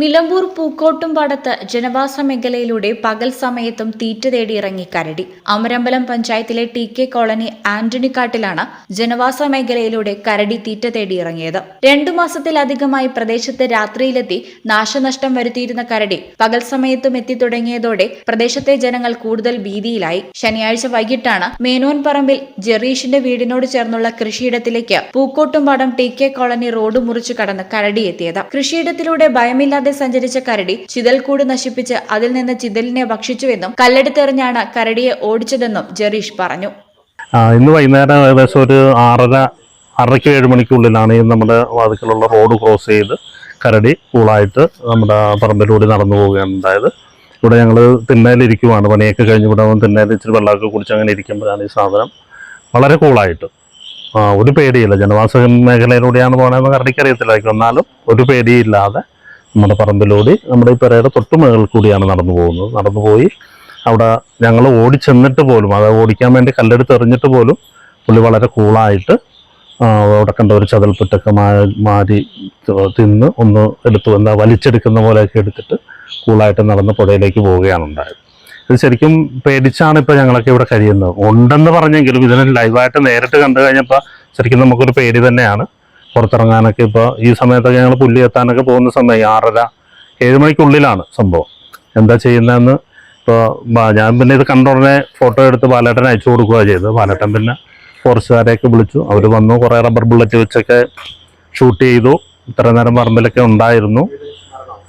നിലമ്പൂർ പൂക്കോട്ടുംപാടത്ത് ജനവാസ മേഖലയിലൂടെ പകൽ സമയത്തും തീറ്റ തേടി ഇറങ്ങി കരടി. അമരമ്പലം പഞ്ചായത്തിലെ ടി കെ കോളനി ആന്റണിക്കാട്ടിലാണ് ജനവാസ മേഖലയിലൂടെ കരടി തീറ്റ തേടി ഇറങ്ങിയത് രണ്ടു മാസത്തിലധികമായി പ്രദേശത്ത് രാത്രിയിലെത്തി നാശനഷ്ടം വരുത്തിയിരുന്ന കരടി പകൽ സമയത്തും എത്തി തുടങ്ങിയതോടെ പ്രദേശത്തെ ജനങ്ങൾ കൂടുതൽ ഭീതിയിലായി. ശനിയാഴ്ച വൈകിട്ടാണ് മേനോൻ പറമ്പിൽ ജെറീഷിന്റെ വീടിനോട് ചേർന്നുള്ള കൃഷിയിടത്തിലേക്ക് Pookkottumpadam T K colony road മുറിച്ചു കടന്ന് കരടി എത്തിയത്. കൃഷിയിടത്തിലൂടെ ഭയമില്ലാതെ സഞ്ചരിച്ച കരടി ചിതൽക്കൂട് നശിപ്പിച്ച് അതിൽ നിന്ന് ചിതലിനെ ഭക്ഷിച്ചുവെന്നും കല്ലെടുത്തെറിഞ്ഞാണ് കരടിയെ ഓടിച്ചതെന്നും ജെറീഷ് പറഞ്ഞു. ഇന്ന് വൈകുന്നേരം ഏകദേശം ഒരു ആറര ആറരയ്ക്ക് ഏഴ് മണിക്കുള്ളിലാണ് ഈ നമ്മുടെ വാതിക്കലുള്ള റോഡ് ക്രോസ് ചെയ്ത് കരടി കൂളായിട്ട് നമ്മുടെ പറമ്പിലൂടെ നടന്നു പോവുകയാണ്. ഉണ്ടായത് ഇവിടെ ഞങ്ങൾ തിണ്ണയിലിരിക്കുവാണ് പണിയൊക്കെ കഴിഞ്ഞ് ഇവിടെ വന്ന് തിണ്ണയിൽ ഇച്ചിരി വെള്ളമൊക്കെ കുടിച്ച് അങ്ങനെ ഇരിക്കുമ്പോഴാണ് ഈ സാധനം വളരെ കൂളായിട്ട്. ഒരു പേടിയില്ല. ജനവാസ മേഖലയിലൂടെയാണ് പോകണമെന്ന് കരടിക്കറിയത്തില്ലായിരിക്കും എന്നാലും ഒരു പേടിയില്ലാതെ നമ്മുടെ പറമ്പിലൂടെ നമ്മുടെ ഈ പെരയുടെ തൊട്ട് മുകളിൽ കൂടിയാണ് നടന്നു പോകുന്നത്. നടന്നു പോയി അവിടെ ഞങ്ങൾ ഓടിച്ചെന്നിട്ട് പോലും അത് ഓടിക്കാൻ വേണ്ടി കല്ലെടുത്ത് എറിഞ്ഞിട്ട് പോലും പുള്ളി വളരെ കൂളായിട്ട് അവിടെ കണ്ട ഒരു ചതൽപ്പുറ്റൊക്കെ മാ തിന്ന് ഒന്ന് എടുത്തു എന്താ വലിച്ചെടുക്കുന്ന പോലെയൊക്കെ എടുത്തിട്ട് കൂളായിട്ട് നടന്ന് പുഴയിലേക്ക് പോവുകയാണ് ഉണ്ടായത്. ഇത് ശരിക്കും പേടിച്ചാണ് ഇപ്പോൾ ഞങ്ങളൊക്കെ ഇവിടെ കഴിയുന്നത്. ഉണ്ടെന്ന് പറഞ്ഞെങ്കിലും ഇതിനെ ലൈവായിട്ട് നേരിട്ട് കണ്ടു കഴിഞ്ഞപ്പോൾ ശരിക്കും നമുക്കൊരു പേടി തന്നെയാണ്. പുറത്തിറങ്ങാനൊക്കെ ഇപ്പോൾ ഈ സമയത്തൊക്കെ ഞങ്ങൾ പുല്ലി എത്താനൊക്കെ പോകുന്ന സമയം ആറര ഏഴ് മണിക്കുള്ളിലാണ് സംഭവം. എന്താ ചെയ്യുന്നതെന്ന് ഇപ്പോൾ ഞാൻ പിന്നെ ഇത് കണ്ട ഉടനെ ഫോട്ടോ എടുത്ത് ബാലേട്ടൻ അയച്ചു കൊടുക്കുക ചെയ്തത്. ബാലേട്ടൻ പിന്നെ ഫോറസ്റ്റുകാരെയൊക്കെ വിളിച്ചു. അവർ വന്നു. കുറേ റബ്ബർ ബുള്ളറ്റ് വെച്ചൊക്കെ ഷൂട്ട് ചെയ്തു. ഇത്ര നേരം പറമ്പിലൊക്കെ ഉണ്ടായിരുന്നു.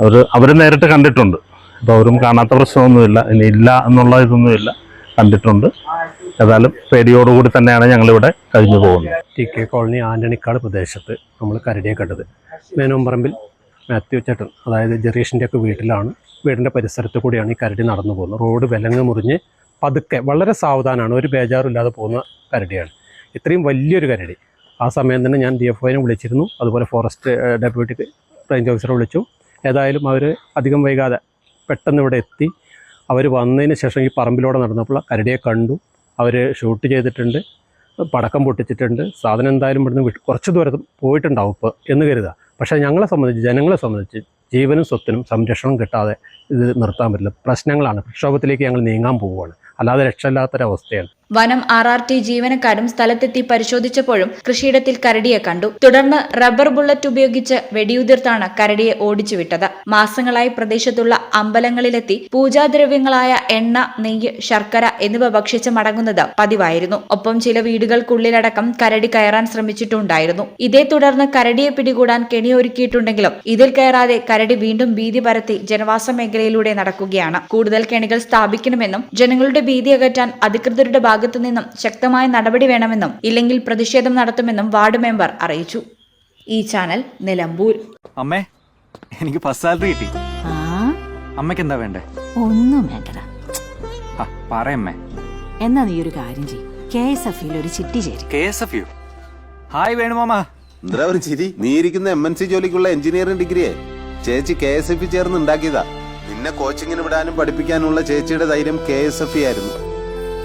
അവർ അവർ നേരിട്ട് കണ്ടിട്ടുണ്ട്. അപ്പോൾ അവരും കാണാത്ത പ്രശ്നമൊന്നുമില്ല. ഇനി ഇല്ല എന്നുള്ള ഇതൊന്നുമില്ല. കണ്ടിട്ടുണ്ട്. ഏതായാലും പേടിയോടുകൂടി തന്നെയാണ് ഞങ്ങളിവിടെ കഴിഞ്ഞു പോകുന്നത്. ടി കെ കോളനി ആന്റണിക്കാട് പ്രദേശത്ത് നമ്മൾ കരടിയെ കണ്ടത്. മേനോമ്പറമ്പിൽ മാത്യു ചേട്ടൻ അതായത് ജെറീഷിന്റെ ഒക്കെ വീട്ടിലാണ്. വീടിന്റെ പരിസരത്ത് കൂടിയാണ് ഈ കരടി നടന്നു പോകുന്നത്. റോഡ് വിലങ്ങ് മുറിഞ്ഞ് പതുക്കെ വളരെ സാവധാനമാണ്. ഒരു ബേജാറില്ലാതെ പോകുന്ന കരടിയാണ്. ഇത്രയും വലിയൊരു കരടി. ആ സമയം തന്നെ ഞാൻ ഡി എഫ് ഒനെ വിളിച്ചിരുന്നു. അതുപോലെ ഫോറസ്റ്റ് ഡെപ്യൂട്ടി റേഞ്ച് ഓഫീസറെ വിളിച്ചു. ഏതായാലും അവർ അധികം വൈകാതെ പെട്ടെന്ന് ഇവിടെ എത്തി. അവർ വന്നതിന് ശേഷം ഈ പറമ്പിലൂടെ നടന്നപ്പോൾ കരടിയെ കണ്ടു. അവർ ഷൂട്ട് ചെയ്തിട്ടുണ്ട് പടക്കം പൊട്ടിച്ചിട്ടുണ്ട്. സാധനം എന്തായാലും ഇവിടുന്ന് കുറച്ച് ദൂരത്ത് പോയിട്ടുണ്ടാവും ഇപ്പോൾ എന്ന് കരുതുക. പക്ഷേ ഞങ്ങളെ സംബന്ധിച്ച് ജനങ്ങളെ സംബന്ധിച്ച് ജീവനും സ്വത്തിനും സംരക്ഷണം കിട്ടാതെ ഇത് നിർത്താൻ പറ്റില്ല. പ്രശ്നങ്ങളാണ്. പ്രക്ഷോഭത്തിലേക്ക് ഞങ്ങൾ നീങ്ങാൻ പോവുകയാണ്. അല്ലാതെ രക്ഷയില്ലാത്തൊരവസ്ഥയാണ്. വനം ആർ ആർ ടി ജീവനക്കാരും സ്ഥലത്തെത്തി പരിശോധിച്ചപ്പോഴും കൃഷിയിടത്തിൽ കരടിയെ കണ്ടു. തുടർന്ന് റബ്ബർ ബുള്ളറ്റ് ഉപയോഗിച്ച് വെടിയുതിർത്താണ് കരടിയെ ഓടിച്ചുവിട്ടത്. മാസങ്ങളായി പ്രദേശത്തുള്ള അമ്പലങ്ങളിലെത്തി പൂജാദ്രവ്യങ്ങളായ എണ്ണ നെയ്യ് ശർക്കര എന്നിവ ഭക്ഷിച്ച് മടങ്ങുന്നത് പതിവായിരുന്നു. ഒപ്പം ചില വീടുകൾക്കുള്ളിലടക്കം കരടി കയറാൻ ശ്രമിച്ചിട്ടുണ്ടായിരുന്നു. ഇതേ തുടർന്ന് കരടിയെ പിടികൂടാൻ കെണിയൊരുക്കിയിട്ടുണ്ടെങ്കിലും ഇതിൽ കയറാതെ കരടി വീണ്ടും ഭീതി പരത്തി ജനവാസ മേഖലയിലൂടെ നടക്കുകയാണ്. കൂടുതൽ കെണികൾ സ്ഥാപിക്കണമെന്നും ജനങ്ങളുടെ ഭീതി അകറ്റാൻ അധികൃതരുടെ ഭാഗത്തു നിന്നും ശക്തമായ നടപടി വേണമെന്നും ഇല്ലെങ്കിൽ പ്രതിഷേധം നടത്തുമെന്നും വാർഡ് മെമ്പർ അറിയിച്ചു. ഈ ചാനൽ നിലമ്പൂർ. അമ്മേ എനിക്ക് ഫസ്റ്റ് സാലറി കിട്ടി. ആ? അമ്മയ്ക്ക് എന്താ വേണ്ടേ? ഒന്നും വേണ്ടടാ. പറയമ്മേ എന്നാ നീ ഒരു കാര്യം ചെയ് കെ എസ് എഫ് ഒരു ചിട്ടി ചേരി. കെ എസ് എഫ് ഹായ് വേണുമാമ. എന്താ ഒരു ചിരി? നീ ഇരിക്കുന്ന എം എൻ സി ജോലിക്കുള്ള എഞ്ചിനീയറിംഗ് ഡിഗ്രിയെ ചേച്ചി കെ എസ് എഫ് ചേർന്ന് ഉണ്ടാക്കിയതാ. നിന്നെ കോച്ചിങ്ങിന് വിടാനും പഠിപ്പിക്കാനുള്ള ചേച്ചിയുടെ ധൈര്യം കെ എസ് എഫ് ആയിരുന്നു.